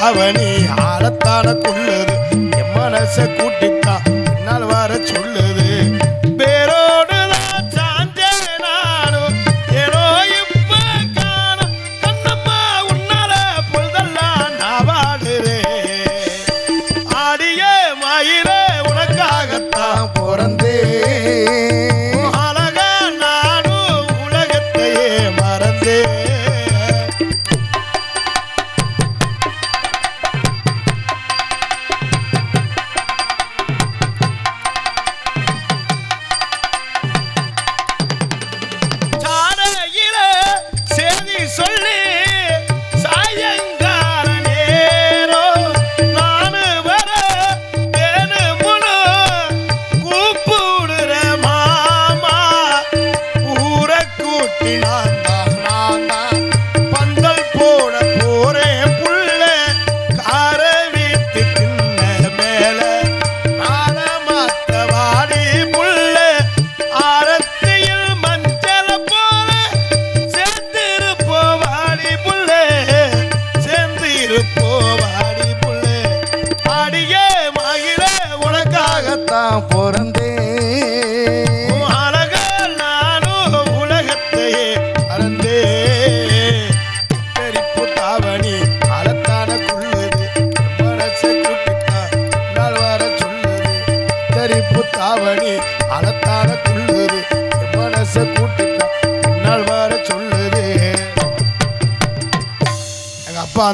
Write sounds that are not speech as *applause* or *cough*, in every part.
தெரிப்பு தாவணி ஆழத்தான கொள்ளுது. என் மனச கூட்டித்தான் என்னால் வர சொல்லுது.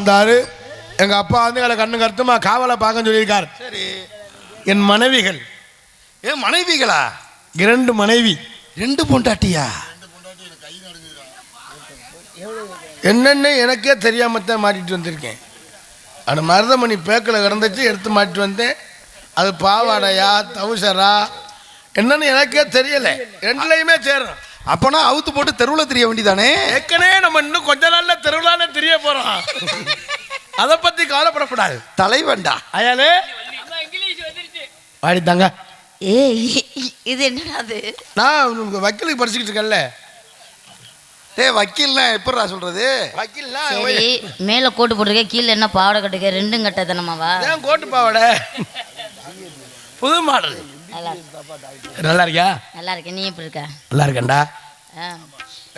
வந்தாரு. எங்க அப்பா வந்து எங்களை கண்ணு கருத்துமா காவலை பார்க்க சொல்லியிருக்கார். சரி. என் மனைவிகள். ஏ மனைவிகளா? இரண்டு மனைவி. ரெண்டு பொண்டாட்டியா? என்னென்ன எனக்கே தெரியாம தான் மாட்டிட்டு வந்திருக்கேன். அந்த மருதமணி பேக்கில் கிடந்துச்சு எடுத்து மாட்டிட்டு வந்தேன். அது பாவாடையா தவுசரா என்னன்னு எனக்கே தெரியல. ரெண்டுலையுமே சேரும் அப்பனா அவுத்து போட்டு தெருவில் தெரிய வேண்டியதானே? ஏற்கனவே நம்ம இன்னும் கொஞ்ச நாள்ல தெருவிழான்னு தெரிய போறோம். அதை பத்தி கவலைப்படக்கூடாது. தலைவன்டா. அயாலே வாடி தாங்க. ஏய் இது என்னடா அது? நான் உங்க வக்கீலுக்கு படிச்சுக்கிட்டு இருக்கேன்ல. டேய் வக்கீல்னா எப்படிடா சொல்றது? வக்கீல்னா சரி மேல கோட்டு போட்டிருக்க கீழே என்ன பாவாடை கட்டுக்க ரெண்டும் கட்டதனமாவா? ஏன் கோட்டு பாவாடை? புது மாடல். நல்லா இருக்கு. நல்லா இருக்கியா நல்லா இருக்கேன் நீ எப்படி இருக்க? நல்லா இருக்கேன்டா.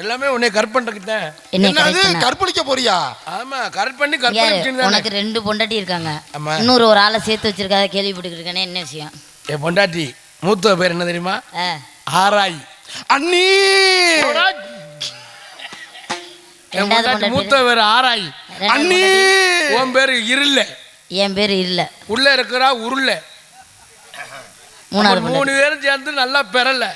எல்லாமே உன்னை பண்றதுக்கு தான் என்னை என்னது. கற்பழிக்க போறியா? ஆமா கரெக்ட் பண்ணி இங்க கரெக்ட் யாரு? பண்ணி உனக்கு ரெண்டு பொண்டாட்டி இருக்காங்க. இன்னொரு ஒரு ஆளை சேர்த்து வச்சிருக்காத கேள்விப்பட்டு இருக்கேனே என்ன விஷயம்? என் பொண்டாட்டி மூத்த பேர் என்ன தெரியுமா. ஆராய். அண்ணி! மூத்த பேர் ஆராய். அண்ணி? உன் பேரு இருள. என் பேர் இல்ல உள்ள இருக்கிறா உருள. மூணாவது மூணு பேரும் சேர்ந்து நல்லா பெறல.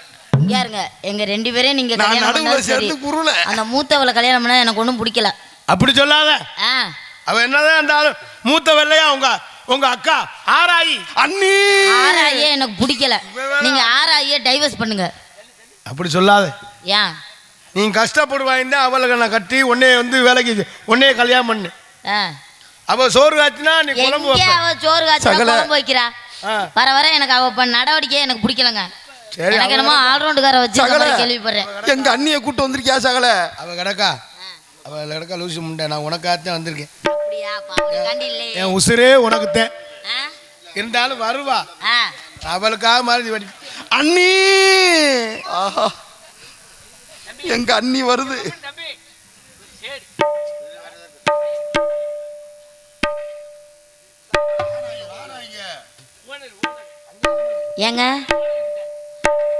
இருங்க எங்க ரெண்டு பேரையும் நீங்க நான் கல்யாணம் சேர்ந்து குருல. அந்த மூத்தவளை கல்யாணம் பண்ணா எனக்கு ஒன்றும் பிடிக்கல. அப்படி சொல்லாத. ஆ. அவ என்னதான் இருந்தாலும் மூத்த வெள்ளையா உங்க உங்க அக்கா ஆராயி. அண்ணி. ஆறாயே எனக்கு பிடிக்கல. நீங்க ஆறாயே டைவர்ஸ் பண்ணுங்க. அப்படி சொல்லாத. ஏன்? நீ கஷ்டப்படுவாயின்னு அவளுக்கு நான் கட்டி உன்னைய வந்து வேலைக்கு உன்னைய கல்யாணம் பண்ணு. ஆ. அவ சோறு காய்ச்சினா நீ குழம்பு சோறு காய்ச்சா சகல- குழம்பு வைக்கிறா. வர வர எனக்கு அவ நடவடிக்கை எனக்கு பிடிக்கலங்க. எனக்கு என்னமோ ஆல்ரவுண்டுக்கார வச்சு கேள்விப்படுறேன். எங்க அண்ணிய கூட்டு வந்திருக்கியா சகல? அவ கிடக்கா? அவ கிடக்கா லூசி முண்டை. நான் உனக்காகத்தான் வந்திருக்கேன். என் உசுரே உனக்குத்தேன்? இருந்தாலும் வருவா. ஆ. அவளுக்காக மாதிரி வடி அண்ணி! ஆஹா. எங்க அண்ணி வருது. ஏங்க?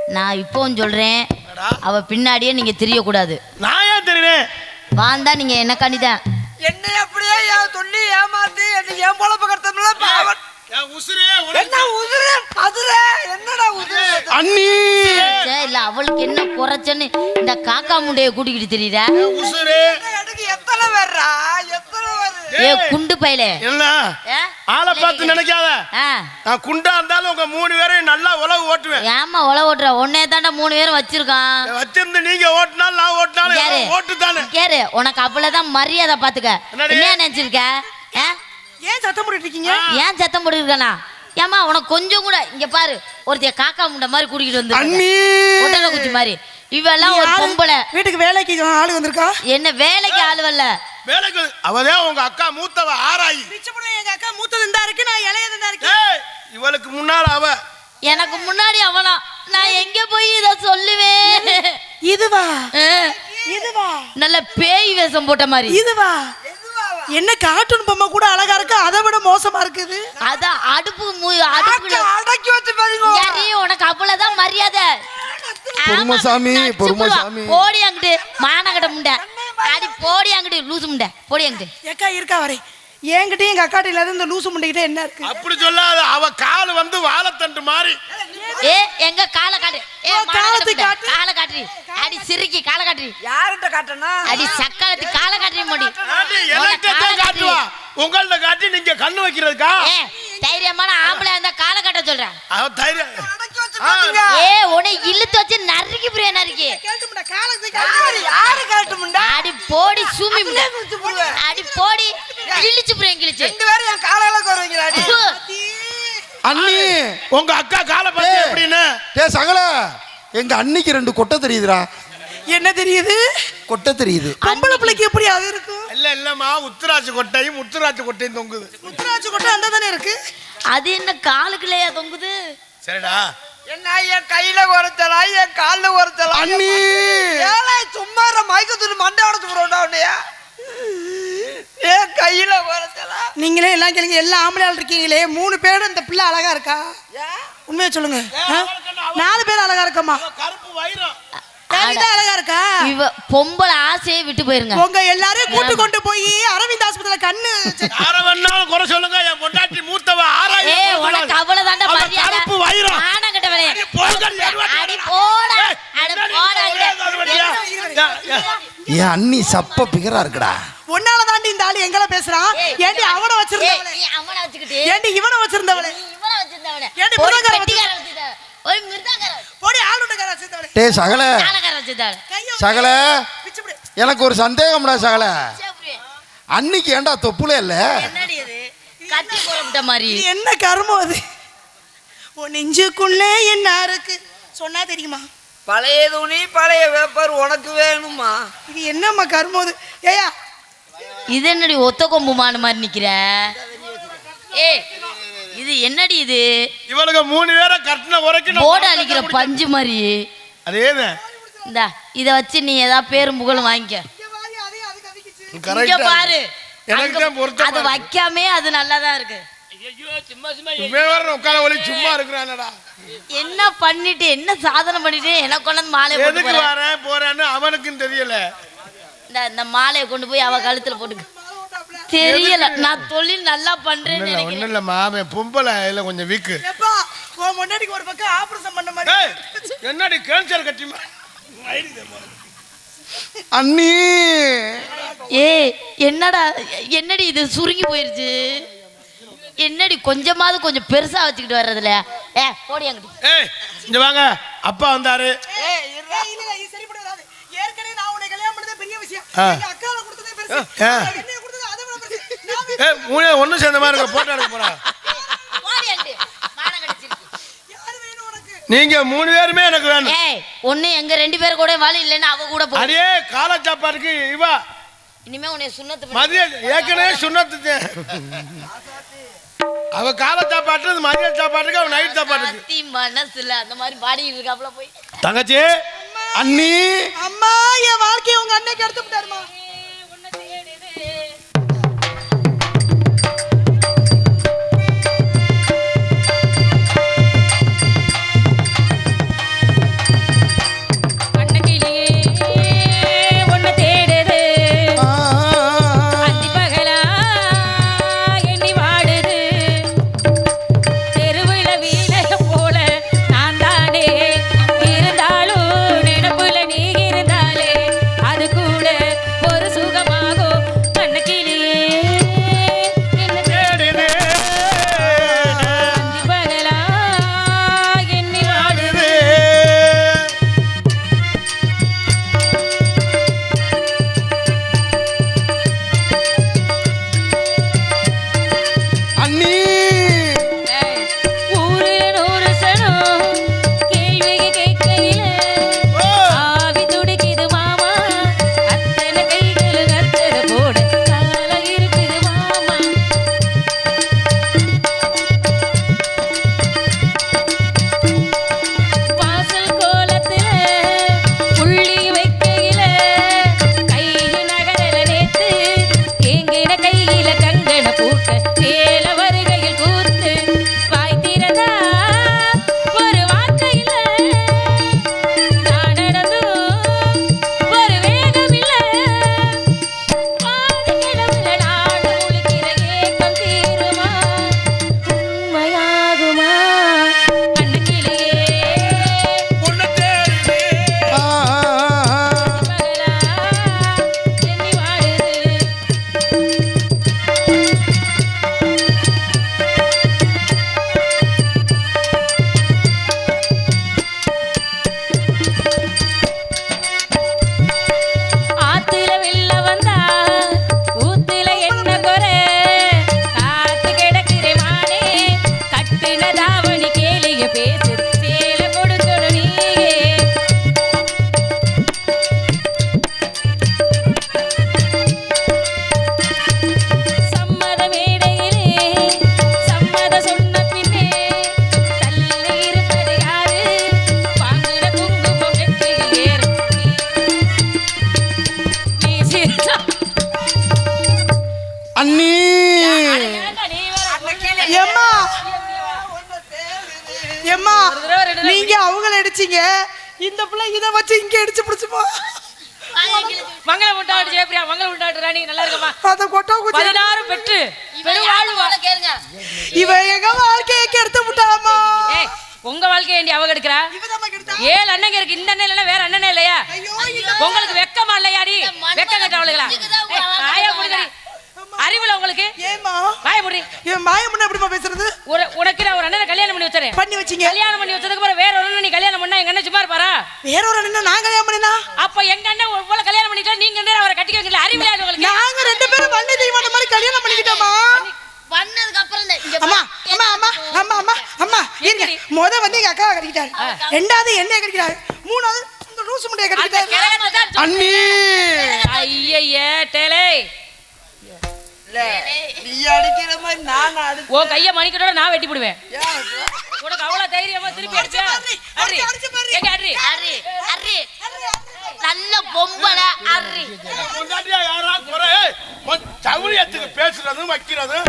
நான் இப்போவும் சொல்றேன். அவ பின்னாடியே நீங்க தெரியக்கூடாது. நான் ஏன் தெரியுறேன் வாழ்ந்தா நீங்க என்ன கண்டிதான் என்னை அப்படியே ஏன் சொல்லி ஏமாத்தி என்ன என் பொழப்பு கட்டமில்ல பாவன் என்ன உதிர அதுல என்னடா உதிர அண்ணி! இல்ல அவளுக்கு என்ன குறைச்சன்னு இந்த காக்கா முண்டைய கூட்டிக்கிட்டு தெரியுற? உசுரே. எனக்கு எத்தனை பேர்ரா எத்தனை பேர் ஏ குண்டு பயலே. என்ன? ஆளை பார்த்து நினைக்காத. ஆ. நான் குண்டா இருந்தாலும் உங்க மூணு பேரையும் நல்லா உழவு ஓட்டுவேன். ஏமா உழ ஓட்டுற? உன்னே தாண்டா மூணு பேரும் வச்சிருக்கான். வச்சிருந்து நீங்க ஓட்டினாலும் நான் ஓட்டினாலும் ஓட்டு தானே கேரு உனக்கு அவ்வளவுதான் மரியாதை பாத்துக்க? என்ன நினைச்சிருக்க? ஏன் சத்தம் போட்டுட்டு இருக்கீங்க? ஏன் சத்தம் போட்டுருக்கானா ஏமா உனக்கு கொஞ்சம் கூட இங்க பாரு ஒருத்தைய காக்கா முண்டை மாதிரி கூட்டிக்கிட்டு வந்து ஒட்டல குச்சி மாதிரி. இவெல்லாம் ஒரு பொம்பளை. வீட்டுக்கு வேலைக்கு ஆளு வந்திருக்கா? என்ன வேலைக்கு ஆளு வரல. வேலைக்கு அவதான் உங்க அக்கா மூத்தவ ஆராயி. பிச்சைப்படம் எங்க அக்கா மூத்தது இருந்தா இருக்கு நான் இளையது இருந்தா இருக்கு. ஏய் இவளுக்கு முன்னால அவ. எனக்கு முன்னாடி அவனா நான் எங்க போய் இத சொல்லுவேன் இதுவா? இதுவா? நல்ல பேய் வேஷம் போட்ட மாதிரி. இதுவா? என்ன கார்ட்டூன் பொம்மை கூட அழகா இருக்கு அதை விட மோசமா இருக்குது அதான் அடுப்பு மு- அடுப்புல அடக்கி வச்சு பாருங்க. உனக்கு அவ்வளவுதான் மரியாதை. பொறுமைசாமி, பொறுமைசாமி. போடி அங்கிட்டு மானகட்ட முண்டை. அடி போடி அங்கிட்டு லூசு முண்டை. போடி அங்கிட்டு. ஏக்கா இருக்கா வரே. என்கிட்ட எங்க அக்காட்ட இல்லாத இந்த லூசு முண்டிக்கிட்ட என்ன இருக்கு? அப்படி சொல்லாத. அவ கால் வந்து வாழைத்தண்டு மாதிரி ஏ எங்க காலை காட்டு. ஏ காலத்தை. காட்டு. காலை காட்டுறி அடி சிரிக்கி காலை காட்டுறி யார்கிட்ட காட்டனா அடி சக்காலத்து காலை காட்டுறி மோடி காட்டி, எனக்கிட்ட தான் காட்டுவா? உங்கள்ட்ட காட்டி நீங்க கண்ணு வைக்கிறதுக்கா? ஏ தைரியமான ஆம்பளை இருந்தா காலை காட்ட சொல்றேன். அவ தைரியம் ஏ உன்னை இழுத்து வச்சு நறுக்கி புரிய நறுக்கி. யாரு காட்டுமுண்டா? அடி போடி சூமி அடி போடி கிழிச்சு புரிய கிழிச்சு. ரெண்டு பேரும் என் காலையில குறவீங்களா பு. அண்ணி உங்க அக்கா காலை பார்த்து ஏய். எப்படின்னு? டே சகல. எங்க அண்ணிக்கு ரெண்டு கொட்டை தெரியுதுடா. என்ன தெரியுது? கொட்டை தெரியுது. பொம்பளை பிள்ளைக்கு எப்படி அது இருக்கும்? இல்ல இல்லம்மா உத்தராட்சி கொட்டையும் முத்துராட்சி கொட்டையும் தொங்குது. முத்துராட்சி கொட்டை அந்த தானே இருக்கு? அது என்ன காலுக்குள்ளேயா தொங்குது? சரிடா. என்ன என் கையில குறைச்சலா என் கால்ல குறைச்சலா அண்ணி! ஏழை சும்மா மயக்க துணி மண்டை உடச்சு போடுறா உன்னையா. என் கையில நீங்களே எல்லாம் கேளுங்க எல்லா ஆம்பளையாள் இருக்கீங்களே மூணு பேரும் இந்த பிள்ளை அழகா இருக்கா? உண்மையை சொல்லுங்க? நாலு பேர் அழகா இருக்கம்மா கருப்பு என்கிட்ட அழகா இருக்கா? இவ பொம்பளை ஆசையை விட்டு போயிருங்க. உங்க எல்லாரையும் கூட்டு கொண்டு போய் அரவிந்த் ஆஸ்பத்திரியில கண்ணு யார *laughs* வேணாலும் குறை சொல்லுங்க என் பொண்டாட்டி மூத்தவ ஆராய் ஏ உனக்கு அவ்வளவுதான்டா அவ மரியாதை. கருப்பு வைரம். என் அண்ணி சப்ப பிகரா இருக்குடா. உன்னால தாண்டி இந்த ஆளு எங்கள பேசுறான் ஏண்டி அவனை வச்சிருந்தவளே? நீ அவனை வச்சுக்கிட்டு. ஏண்டி இவனை வச்சிருந்தவளே? நீ இவனை வச்சிருந்தவனே ஏண்டி ஒரு மிருதங்கார பெட்டிக்கார வச்சிருந்த ஒரு மிருதங்கார போடி ஆளுட்டக்கார வச்சிருந்தவளே. டே சகல. சகல. பிச்சு விடு. எனக்கு ஒரு சந்தேகம்டா சகல. அன்னிக்கு ஏன்டா தொப்புல இல்ல? என்னடி இது? கட்டி போடப்பட்ட மாதிரி. என்ன கர்மம் அது? உன் நெஞ்சுக்குள்ளே என்ன இருக்கு? சொன்னா தெரியுமா? பழைய துணி பழைய வேப்பர் உனக்கு வேணுமா? இது என்னம்மா கர்மம் அது ஏயா இது என்னடி ஒத்த கொம்பு மாடு மாதிரி நிக்கிற? ஏய் இது என்னடி இது? இவளுக்கு மூணு பேரை கட்டின உரைக்கு நான் போட அழிக்கிற பஞ்சு மாதிரி. அதேதான். இந்தா இத வச்சு நீ ஏதாவது பேரும் புகழும் வாங்கிக்க. இங்க பாரு. அது. வைக்காமே அது நல்லாதான் இருக்கு. உட்கார ஒளி சும்மா இருக்கிறானடா. என்ன பண்ணிட்டு என்ன சாதனை பண்ணிட்டு எனக்கு கொண்டு போட்டு எதுக்கு போறேன் வரேன் போறேன்னு அவனுக்கும் தெரியல. இந்த இந்த மாலையை கொண்டு போய் அவ கழுத்துல போட்டுக்க. தெரியல. நான் தொழில் நல்லா பண்றேன்னு ஒன்றும் இல்லை நினைக்கிறேன். ஒன்றும் இல்லைம்மா அவன் பொம்பளை இல்லை கொஞ்சம் வீக்கு எப்பா உன் முன்னாடிக்கு ஒரு பக்கம் ஆபரேஷன் பண்ண மாதிரி என்னடி கேன்சர் கட்டி அண்ணி. ஏய் என்னடா என்னடி இது சுருங்கி போயிருச்சு? என்னடி கொஞ்சமாவது கொஞ்சம் பெருசா வச்சுக்கிட்டு வர்றதுல ஏ போடி அங்கிட்டு ஏய் இங்க வாங்க அப்பா வந்தாரு ஏய், இல்ல, இல்ல, இது சரிப்பட்டு வராது. ஏற்கனவே நான் உன்னை கல்யாணம் பண்ணதே பெரிய விஷயம். ஆ. எங்க அக்காவை கொடுத்ததே பெருசு. ஆ. என்னைய கொடுத்தது அதை விட பெருசு. நான் ஏய் மூணு ஒன்றும் சேர்ந்த மாதிரி இருக்க போட்டோ எடுக்க போறா போடி அங்கிட்டு மானம் கடிச்சிருக்கு யாரு வேணும் உனக்கு? நீங்க மூணு பேருமே எனக்கு வேணும் ஏய் ஒண்ணு எங்க ரெண்டு பேர் கூட வாழ இல்லைன்னா அவ கூட போ அடியே காலை சாப்பாடுக்கு இவா இனிமே உன்னை சுண்ணத்து பண்ணி- மதிய ஏற்கனவே சுண்ணத்து அவ காலை சாப்பாட்டு மதிய சாப்பாட்டுக்கு அவன் நைட் சாப்பாட்டுக்கு. சாத்தி மனசுல அந்த மாதிரி பாடிட்டு இருக்காப்ல போய். தங்கச்சி அண்ணி. அம்மா என் வாழ்க்கையை உங்க அன்னைக்கு எடுத்து விட்டாருமா அத கொட்டா குச்சி. பதினாறு பெற்று கேளுங்க. இவ எங்க வாழ்க்கையை கெடுத்து விட்டாமா? ஏய் உங்க வாழ்க்கைய ஏண்டி அவ கெடுக்கிறா? ஏழு அண்ணங்க இருக்கு. இந்த அண்ணன் இல்லைன்னா வேற அண்ணனே இல்லையா? உங்களுக்கு வெக்கமா இல்லையாடி வெக்கம் கட்டவளுங்களா வாய அறிவுல உங்களுக்கு? ஏமா வாய முடி. என் மாய முன்ன எப்படிமா பேசுறது? ஒரு உனக்கு நான் ஒரு அண்ணனை கல்யாணம் பண்ணி வச்சுறேன். பண்ணி வச்சீங்க? கல்யாணம் பண்ணி வச்சதுக்கு அப்புறம் வேற ஒரு அண்ணன் நீ கல்யாணம் பண்ணா எங்க அண்ணன் சும்மா இருப்பாரா? வேற ஒரு அண்ணன் நான் கல்யாணம் பண்ணினா? அப்ப எங்க அண்ணன் ஒரு போல கல்யாணம் பண்ணிட்டா நீங்க என்ன அவரை கட்டிக்க வைக்கல அறிவில்லையா உங்களுக்கு? நாங்க ரெண்டு பேரும் வண்டி தெய்வம் மாதிரி கல்யாணம் பண்ணிக்கிட்டோமா பண்ணதுக்கு அப்புறம் தான் இங்க அம்மா அம்மா அம்மா அம்மா அம்மா அம்மா இருங்க முத வந்து எங்க அக்காவை கட்டிக்கிட்டாரு. ரெண்டாவது என்னைய கட்டிக்கிறாரு மூணாவது இந்த லூசு முட்டையை சொ- அண்ணி. ஐயையே டேலே. நீ அடிக்கிற மாதிரி நான் அடி உன் கைய மணிக்கட்டோட நான் வெட்டி போடுவேன்? உனக்கு அவ்வளவு தைரியமா திருப்பி அடிச்சா? அடி. அடி? நல்ல பொம்பளை அர்ரி பொண்டாட்டியா யாரா குறை? சவுரியத்துக்கு பேசுறதும் வைக்கிறதும்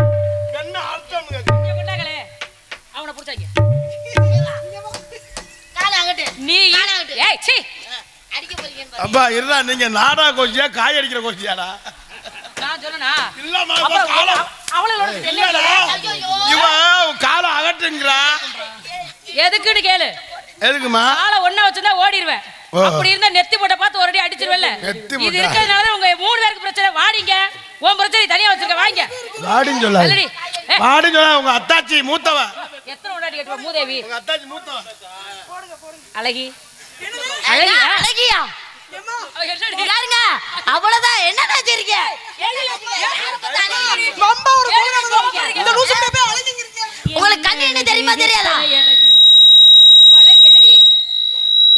சீ அப்பா இருந்தா நீங்க நாடா கோச்சியா காய் அடிக்கிற கோச்சியாடா நான் இல்லம்மா காலம் அவளோட இவன் காலை எதுக்குன்னு கேளு. எதுக்குமா? ஆளை ஒண்ணா வச்சிருந்தா ஓடிடுவேன். அப்படி இருந்தா நெத்தி போட்ட பார்த்து ஒரு அடி அடிச்சிருவேல்ல நெத்தி இது? இருக்கிறதுனால உங்க மூணு பேருக்கு பிரச்சனை. வாடிங்க. உன் பிரச்சனை தனியா வச்சிருக்க வாங்க. வாடின்னு சொல்லாது அல்லடி ஏ, வாடின்னு சொல்லாத உங்க அத்தாச்சி மூத்தவ. எத்தனை உண்டாடி கட்டுவா? மூதேவி. உங்க அத்தாச்சி மூத்தவ. அழகி. அழகி ஆ? அழகியா? யாருங்க அவ்வளவுதான். என்ன நினைச்சிருக்க உங்களுக்கு கண்ணு என்ன தெரியுமா தெரியாதா?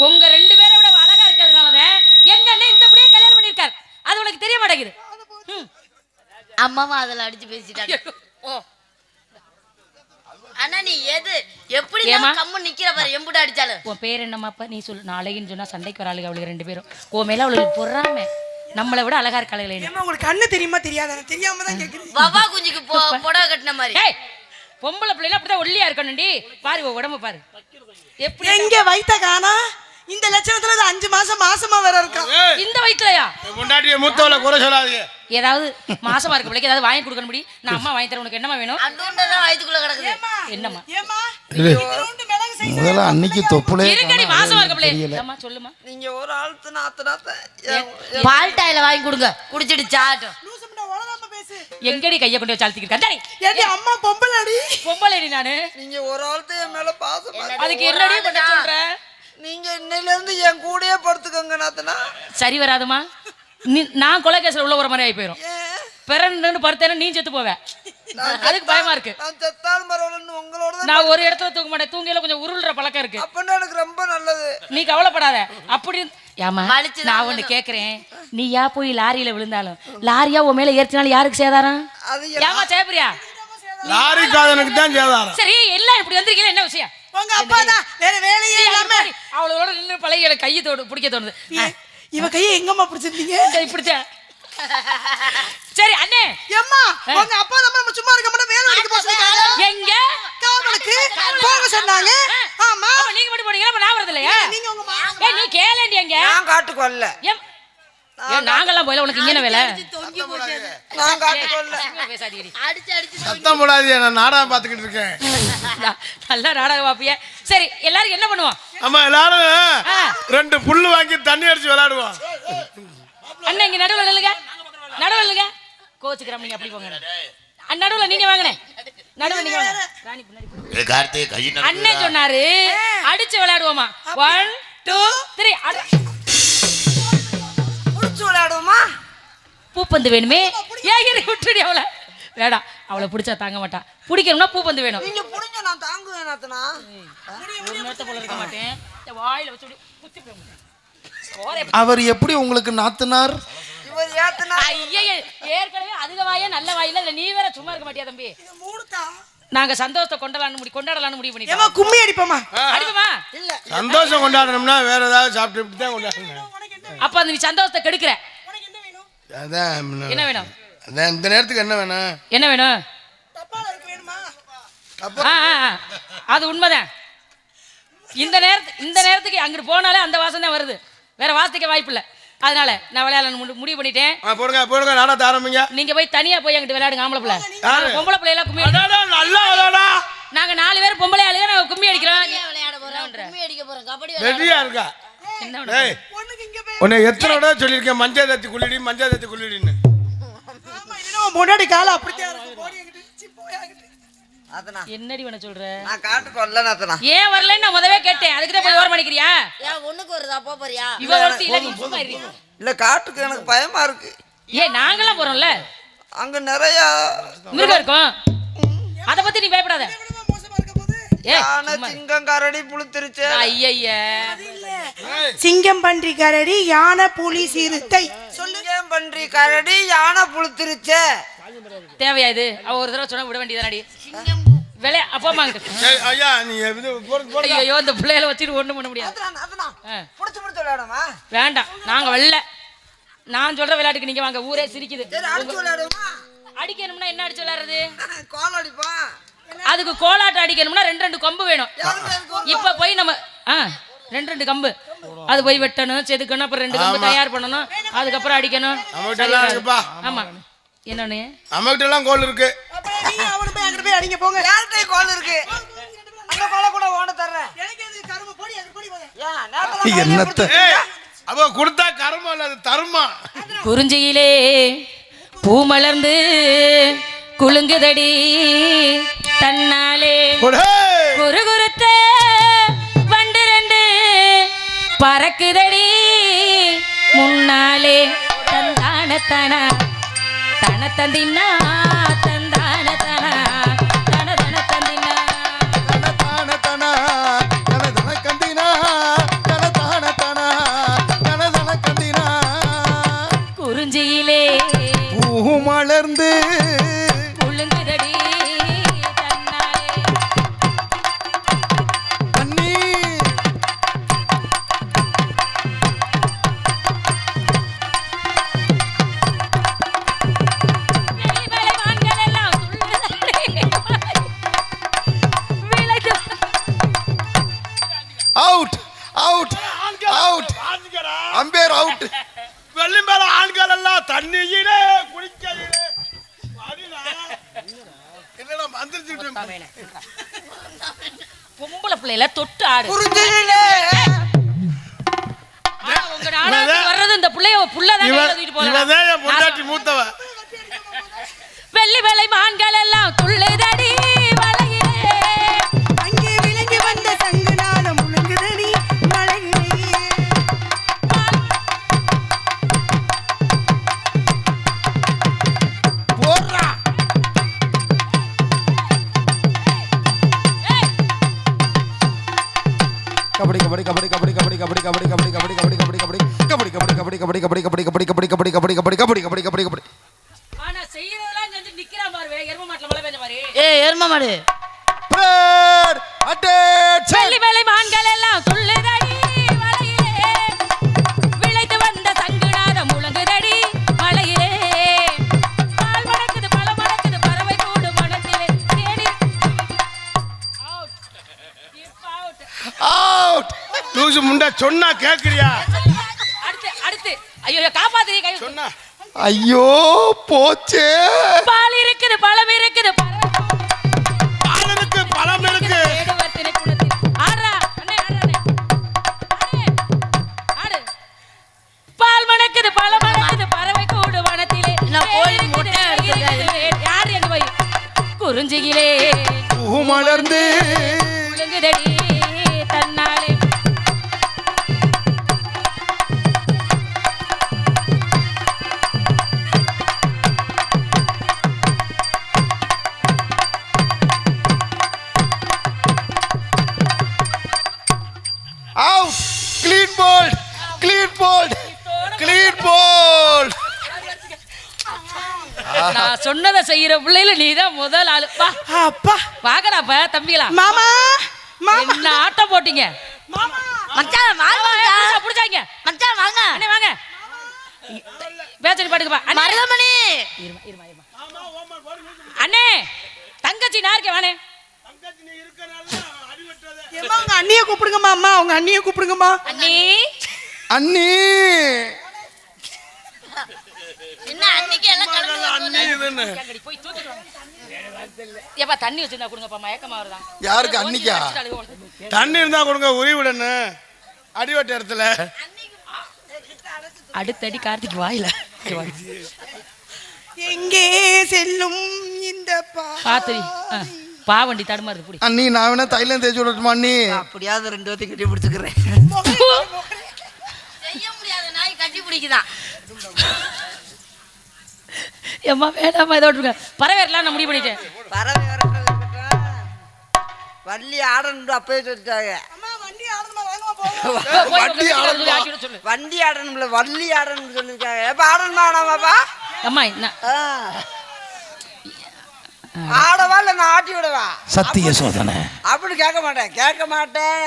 உங்க ரெண்டு பேரை விட அவ அழகா இருக்கிறதுனாலதான் எங்க அண்ணன் இந்த அப்படியே கல்யாணம் பண்ணிருக்காரு அது உனக்கு தெரிய மாட்டேங்குது. அம்மாவும் அதில் அடிச்சு பேசிட்டாங்க. அண்ணா நீ எது? எப்படி? கம்மு நிக்கிற பாரு எம்புட்டு அடிச்சாலும். உன் பேர் என்னம்மாப்பா நீ சொல்லு. நான் அழகின்னு சொன்னா சண்டைக்கு வர ஆளுங்க அவளுக்கு ரெண்டு பேரும். உன் மேல அவளுக்கு பொறாம. நம்மளை விட அழகா இருக்காளுங்களே ஏம்மா உங்களுக்கு கண்ணு தெரியுமா தெரியாதா? தெரியாம தான் கேக்குறீங்க வவா குஞ்சுக்கு போ புடவை கட்டின மாதிரி. ஏய் பொம்பளை பிள்ளைல அப்படிதான் ஒல்லியா இருக்கணும்டி. பாரு உன் உடம்ப பாரு. எப்படி எங்க வைத்த காணா? இந்த லட்சணத்துல இது அஞ்சு மாசம் மாசமா வேற இருக்கா? இந்த வயிற்றுலயா பொண்டாட்டிய மூத்தவளை குறை சொல்லாதீங்க. ஏதாவது மாசமா இருக்க பிள்ளைக்கு ஏதாவது வாங்கி கொடுக்கணும் முடி. நான் அம்மா வாங்கி தரேன். உனக்கு என்னமா வேணும்? அண்டூண்டதான் வயித்துக்குள்ள கிடக்குது. என்னம்மா? ஏமா முதல்ல அன்னைக்கு இருக்கடி மாசமா இருக்க பிள்ளை. அம்மா சொல்லுமா நீங்க ஒரு ஆழ்த்து நாத்து நாத்த பால் டாயில வாங்கி கொடுங்க. குடிச்சிட்டு சாட்டும் எங்கடி கைய கொண்டு வச்சு அழுத்திக்கிட்டு ஏடி அம்மா பொம்பளடி பொம்பளைடி நானு. நீங்க ஒரு ஆழ்த்து என் மேல பாசம் அதுக்கு என்னடி பண்ண சொல்ற? நீங்க இன்னையில இருந்து என் கூடயே படுத்துக்கோங்க நாத்தனா. சரி வராதுமா. நீ நான் கொலை கேஸ்ல உள்ள ஒரு மாதிரி ஆகி போயிடும் பிறன்னு படுத்தேன்னா நீ செத்து போவ. அதுக்கு பயமா இருக்கு. நான் செத்தாலும் பரவாயில்லன்னு உங்களோட தான் நான் ஒரு இடத்துல தூக்க மாட்டேன். தூங்கில கொஞ்சம் உருள்ற பழக்கம் இருக்கு. அப்பன்னா எனக்கு ரொம்ப நல்லது. நீ கவலைப்படாத. அப்படி ஏமா நான் ஒண்ணு கேக்குறேன். நீ யா போய் லாரியில விழுந்தாலும் லாரியா உன் மேல ஏற்றினாலும் யாருக்கு சேதாரம்? அது ஏமா லாரி காதனுக்கு தான் சேதாரம். சரி எல்லாம் இப்படி வந்திருக்கீங்க என்ன விஷயம்? உங்க அப்பா தான். வேற வேலையே இல்லாம. அவளோட நின்று பழகி எனக்கு கையை தோடு பிடிக்க தோணுது. இவ கையை எங்கம்மா பிடிச்சிருந்தீங்க? இப்படித்தான் சரி அண்ணே. எம்மா உங்க அப்பா தான் நம்ம சும்மா இருக்க மாட்டோம் வேலை எடுக்க போறாங்க எங்க? காவலுக்கு போக சொன்னாங்க. ஆமா. நீங்க மட்டும் போனீங்க நான் வரது இல்லையா நீங்க உங்க நீ கேளண்டி எங்க? நான் காட்டுக்கு வரல. ஏன் நாங்கெல்லாம் போயில உனக்கு இங்க என்ன வேலை? சத்தம் போடாதீங்க நான் நாடகம் பார்த்துக்கிட்டு இருக்கேன். நல்லா நாடகம் பாப்பிய சரி எல்லாரும் என்ன பண்ணுவோம்? ஆமா எல்லாரும். ரெண்டு புல்லு வாங்கி தண்ணி அடிச்சு விளையாடுவோம். அண்ணன் இங்க நடுவில் இல்லைங்க நடுவில் இல்லைங்க கோச்சுக்கிறோம் நீங்க அப்படி போங்க. நடுவில் நீங்க வாங்கனே நடுவில் நீங்க வாங்க. ராணி பின்னாடி போ. கார்த்திகை கை அண்ணன் சொன்னாரு அடிச்சு விளையாடுவோமா? ஒன் டூ த்ரீ புடிச்சு விளையாடுவோமா? பூப்பந்து வேணுமே? ஏகிரி விட்டுடி அவளை. வேடாம் அவளை பிடிச்சா தாங்க மாட்டா. பிடிக்கணும்னா பூப்பந்து வேணும். நீங்க புடிங்க நான் தாங்குவேன் நாத்தனா. ஒரு நேரத்தை போல இருக்க மாட்டேன் வாயில வச்சு குத்தி போய் அவர் எப்படி உங்களுக்கு நாத்துனார்? இவர் ஏத்தனா ஐயையே, ஏற்கனவே அதிக வாயே நல்ல வாயில இதுல நீ வேற சும்மா இருக்க மாட்டியா தம்பி? நாங்க சந்தோஷத்தை கொண்டாடலாம்னு முடி கொண்டாடலாம்னு முடிவு ஏமா பண்ணிட்டோம் கும்மி அடிப்போமா? அடிப்போமா? சந்தோஷம் கொண்டாடணும்னா வேற ஏதாவது சாப்பிட்டு இப்படி தான் கொண்டாடணும் அப்ப அந்த நீ சந்தோஷத்தை கெடுக்கிற. அதான் என்ன வேணும்? அதான் இந்த நேரத்துக்கு என்ன வேணும்? என்ன வேணும். அது உண்மைதான். இந்த நேரத்து இந்த நேரத்துக்கு அங்கிட்டு போனாலே அந்த வாசம் தான் வருது. வேற வாசத்துக்க வாய்ப்பு இல்லை. அதனால நான் விளையாட முடி- முடிவு பண்ணிட்டேன். போடுங்க போடுங்க நாடகத்தை ஆரம்பிங்க. நீங்க போய் தனியா போய் அங்கிட்டு விளையாடுங்க ஆம்பளை பிள்ளை. பொம்பளை பிள்ளை எல்லாம் கும்மி நல்லா நாங்க நாலு பேர் பொம்பளை ஆளுங்க நாங்க கும்மி அடிக்கிறோம். விளையாட போறோம் கும்மி அடிக்க போறோம் கபடி ரெடியா இருக்கா? என்ன உன்னை எத்தனை தடவை சொல்லியிருக்கேன்? மஞ்சள் தத்தி குள்ளிடி மஞ்சள் தத்தி குள்ளிடின்னு. முன்னாடி காலம் அப்படித்தான் என்னடி பண்ண சொல்ற? நான் காட்டுக்கு வரல அத்தனா ஏன் வரலன்னு நான் முதவே கேட்டேன். அதுக்கு தான் போய் ஓரம் பண்ணிக்கிறியா ஏன் ஒண்ணுக்கு வருதா? போ போறியா? இவ ஒருத்தி இல்ல நீ. இல்ல காட்டுக்கு எனக்கு பயமா இருக்கு. ஏய் நாங்கெல்லாம் போறோம்ல? அங்க நிறைய மிருகம் இருக்கும். அத பத்தி நீ பயப்படாத. யானை. சிங்கம் கரடி புளுத்திருச்சு ஐயய்ய சிங்கம் பன்றி கரடி யானை புலி சிறுத்தை சிங்கம் பன்றி கரடி யானை புளுத்திருச்சு தேவையா இது? அவ ஒரு தடவை சொன்னா விட வேண்டியதானடி விளையா அப்போமாங்க சரி ஐயா நீ ஐயோ இந்த பிள்ளைகளை வச்சுட்டு ஒண்ணும் பண்ண முடியாது. புடிச்சு புடிச்சு விளையாடுமா? வேண்டாம். நாங்க வரல. நான் சொல்ற விளையாட்டுக்கு நீங்க வாங்க. ஊரே சிரிக்குது. அடிக்கணும்னா என்ன அடிச்சு விளையாடுறது? *laughs* கோல் அடிப்பான் அதுக்கு கோலாட்டம் அடிக்கணும்னா ரெண்டு ரெண்டு கொம்பு வேணும். இப்ப போய் நம்ம ஆ ரெண்டு ரெண்டு கம்பு. அது போய் வெட்டணும் செதுக்கணும் அப்புறம் ரெண்டு கம்பு தயார் பண்ணணும். அதுக்கப்புறம் அடிக்கணும். ஆமா. என்னன்னு? நம்மகிட்ட எல்லாம் கோல் இருக்கு. அடிங்க போங்க. யார்கிட்ட கோல் இருக்கு? அந்த கோலை கூட ஓட தர்றேன். எனக்கு எது கரும்பு? போடி அங்கிட்டு போடி போங்க. ஏன் நேத்துல என்னத்த? ஏய் அவ கொடுத்தா கருமம் இல்ல அது தருமா? குறிஞ்சியிலே பூ மலர்ந்து குலுங்குதடி. தன்னாலே. குரு குருத்த வண்டு ரெண்டு பறக்குதடி முன்னாலே தந்தான தன தன தந்தின்னா கபடி கபடி கபடி கபடி கபடி கபடி கபடி கபடி கபடி கபடி ஆனா செய்யறதெல்லாம் செஞ்சு நிக்கிறான் பாரு எரும மாட்டுல மழை பெஞ்ச மாதிரி. ஏய் எரும மாடு. பிரேட் அட்டேஷன் வெள்ளி வெள்ளை மான்கள் எல்லாம் துள்ளுதடி விளைத்து வந்த சங்குநாதம் முழங்குதடி மலையிலே. பால் மணக்குது பல மணக்குது பறவை கூடு மனத்திலே தேடி. Out. Skip out. Out loose முண்டா சொன்னா கேக்குறியா? ஐயோ காப்பாத்து கை சொன்னா. ஐயோ போச்சே. பால் இருக்குது பழம் இருக்குது. பறவை பாலனுக்கு பழம் இருக்கு. பால் மணக்குது பழம் மணக்குது பறவை கூடு வனத்திலே. நான் தேடி முட்டை. யார் எங்க போய்? குறிஞ்சியிலே பூ மலர்ந்து. குலுங்குதடி. நான் சொன்னதை செய்யற பிள்ளைல நீதான் முதல் ஆளு. வா. அப்பா. வாங்கடாப்ப தம்பிகளா. மாமா மாமா. என்ன ஆட்டம் போட்டீங்க? மாமா. மச்சான் வாங்க மச்சான். புடிச்சாங்க? மச்சான் வாங்க. அண்ணே வாங்க. பேச்சடி பாட்டுக்குப்பா. அண்ணே. மருதமணி. இருமா, இருமா. இருமா. அண்ணே தங்கச்சி நாருக்கு வானே ஏம்மா உங்க அண்ணியை கூப்பிடுங்கம்மா அம்மா உங்க அண்ணியை கூப்பிடுங்கம்மா. அண்ணி. அண்ணி. ஏப்பா தண்ணி வச்சிருந்தா கொடுங்கப்பா மயக்கமா வருதான். யாருக்கு அன்னிக்கா? தண்ணி இருந்தா கொடுங்க உரி விடன்னு. அடிவட்ட இடத்துல. அடுத்தடி கார்த்திக் வாயில. எங்கே செல்லும் இந்த பா பாத்திரி பாவண்டி தடுமாறுது புடி. அண்ணி நான் வேணா தைலம் தேய்ச்சி விடட்டுமா அண்ணி? அப்படியாவது ரெண்டு பேர்த்தையும் கட்டி பிடிச்சிக்கிறேன். செய்ய முடியாத நாய் கட்டி பிடிக்குதான். ஏம்மா வேணாமா ஏதோ விட்டுருங்க பறவைலாம் நான் முடிவு பண்ணிட்டேன். பறவை வரட்டும், இருக்கட்டும். வள்ளி ஆடணும் அப்பவே சொல்லிட்டாங்க. அம்மா வண்டி ஆடணுமா? சொல்லு வண்டி ஆடணும்ல வள்ளி ஆடணும்னு சொல்லிருக்காங்க எப்ப ஆடணுமா ஆடாமாப்பா அம்மா ஆ. ஆடவா இல்ல நான் ஆட்டி விடவா? சத்திய சோதனை. அப்படி கேட்க மாட்டேன் கேட்க மாட்டேன்.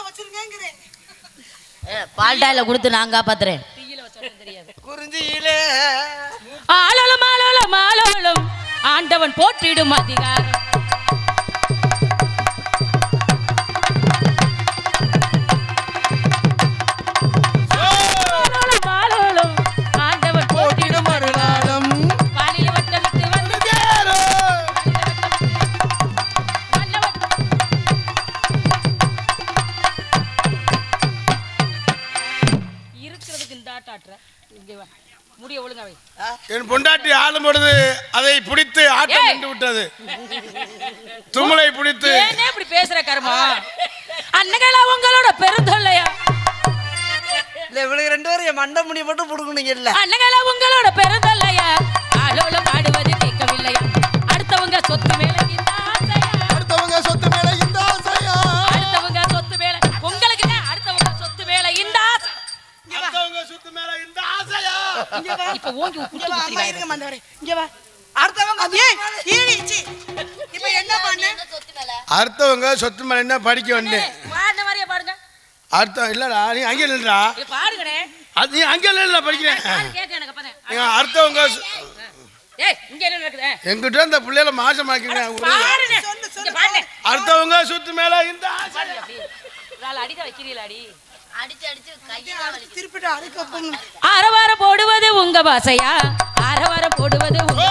வச்சிருக்கேங்கிறேன் பால்டாயில கொடுத்து நான் காப்பாத்துறேன். குறிஞ்சியிலே. ஆளோலம் ஆளோலம் ஆளோலம் ஆண்டவன் போற்றிடும் அதிகாரம். இங்க வா. அடுத்தவங்க ஈடிச்சு இப்போ என்ன பண்ண? சொத்து மேல. அடுத்தவங்க சொத்து மேல என்ன படிக்க வந்தேன் பாடுன மாதிரியே பாடுங்க அடுத்த இல்லடா நீ அங்கே நில்றா. பாடுங்கடே அது நீ அங்கே நில்ல படிக்கிறேன். எனக்கு நீங்க அடுத்தவங்க ஏய் இங்க என்ன நடக்குது? எங்கிட்ட மாசமாக்கிங்க பாருங்க அடுத்தவங்க சுத்து மேல இந்த ஆசை. அடிக்க வைக்கிறீங்களா அரவார போடுவது உங்க பாசையா அரவார போடுவது உங்க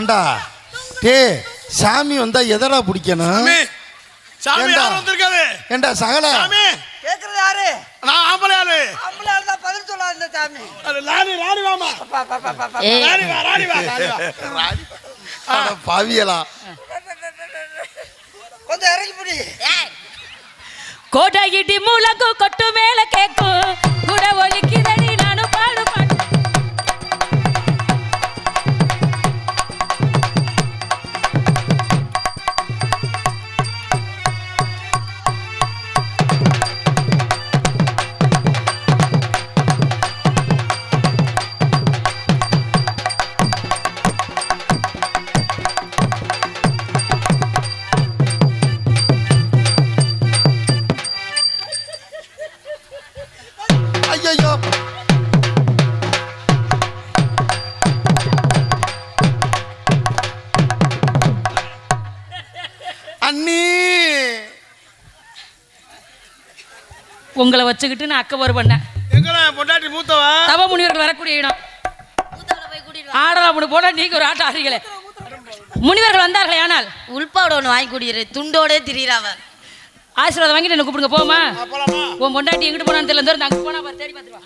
ஏண்டா? டே சாமி வந்தா எதடா பிடிக்கணும்? சாமி? யார் வந்திருக்காது ஏண்டா சகல? சாமி. கேக்குறது யாரு? நான் ஆம்பளை ஆளு. ஆம்பளை இருந்தா பதில் சொல்லாது இந்த சாமி. அது ராணி ராணி வாமா. பா, பா, பா, பா, பா. ஏய் ராணி வா ராணி வா ராணி வா. அட பாவியலா. கொஞ்சம் இறங்கி பிடி. கோட்டை இடி முழங்கு கொட்டு மேல கேக்கும். கூட ஒலிக்குதடி நானும் பாடு பாடு உங்களை வச்சுக்கிட்டு நான் அக்கபோர் பண்ணேன் எங்கடா பொண்டாட்டி மூத்தவா? தவ முனிவர்கள் வரக்கூடிய இடம். ஆடலாம் முடி போட நீங்க ஒரு ஆட்டம் ஆடுறீங்களே. முனிவர்கள் வந்தார்களே ஆனால்? உள்பாவோட ஒன்று வாங்கி குடியிரு. துண்டோடே திரியிறாவ ஆசீர்வாதம் வாங்கிட்டு என்ன கூப்பிடுங்க போமா உன் பொண்டாட்டி எங்கிட்டு போனான்னு தெரியல அங்கே போனா பாரு, தேடி பார்த்துருவா